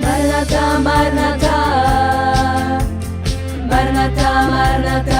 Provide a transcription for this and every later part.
Maranatha, Maranatha, Maranatha, Maranatha.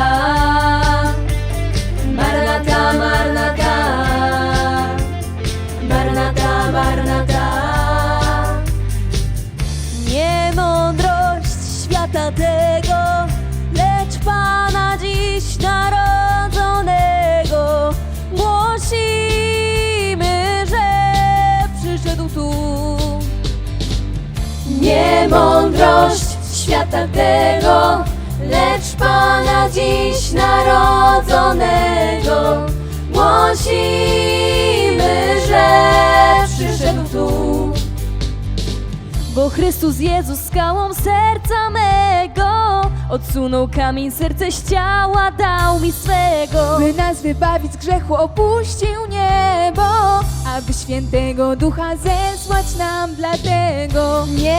Nie mądrość świata tego, lecz Pana dziś narodzonego. Głosimy, że przyszedł tu. Bo Chrystus Jezus skałą serca mego Odsunął kamień, serce z ciała dał mi swego By nas wybawić z grzechu opuścił niebo Aby świętego ducha zesłać nam dlatego Nie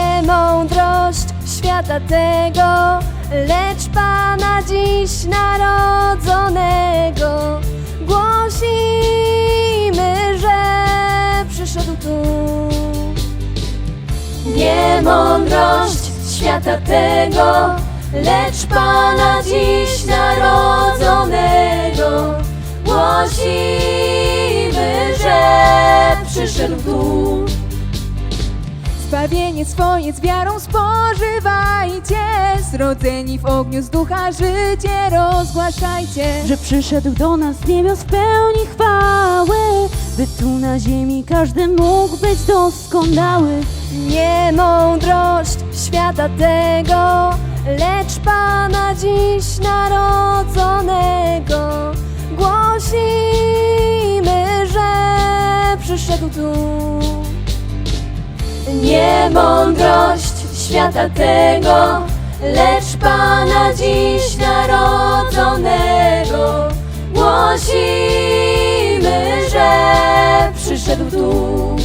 świata tego Lecz Pana dziś narodzonego Głosimy, że przyszedł tu. Nie mądrość świata tego Lecz Pana dziś narodzonego Głosimy, że przyszedł tu Zbawienie swoje z wiarą spożywajcie Zrodzeni w ogniu z ducha życie rozgłaszajcie że przyszedł do nas z niebios w pełni chwały, by tu na ziemi każdy mógł być doskonały. Nie mądrość świata tego, lecz Pana dziś narodzonego. Głosimy, że przyszedł tu. Nie mądrość świata tego, lecz Pana dziś narodzonego. Głosimy, że przyszedł tu.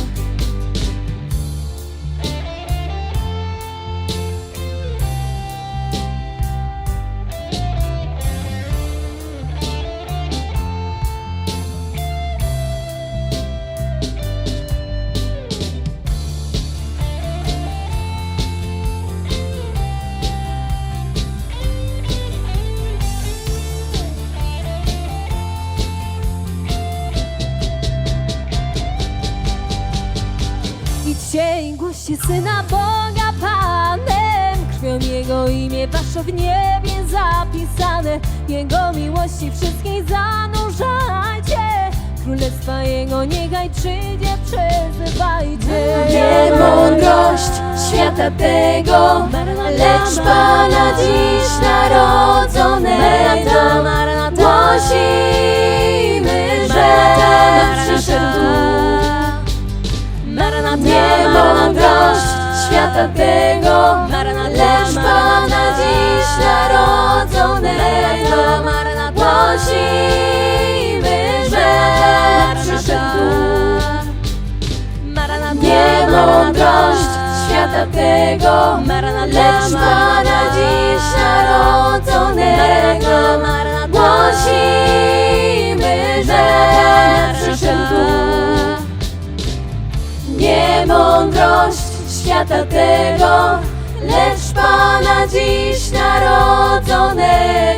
I głoście Syna Boga Panem. Krwią Jego imię wasze w niebie zapisane. Jego miłości wszystkiej zanurzajcie. Królestwa Jego niechaj przyjdzie, przyzywajcie. Nie mądrość świata tego, lecz Pana dziś świata tego, lecz Pana dziś narodzonego. Głosimy, że przyszedł. Nie mądrość świata tego, lecz Pana dziś narodzonego. Głosimy, że przyszedł. Nie mądrość świata tego, lecz Pana dziś narodzonego.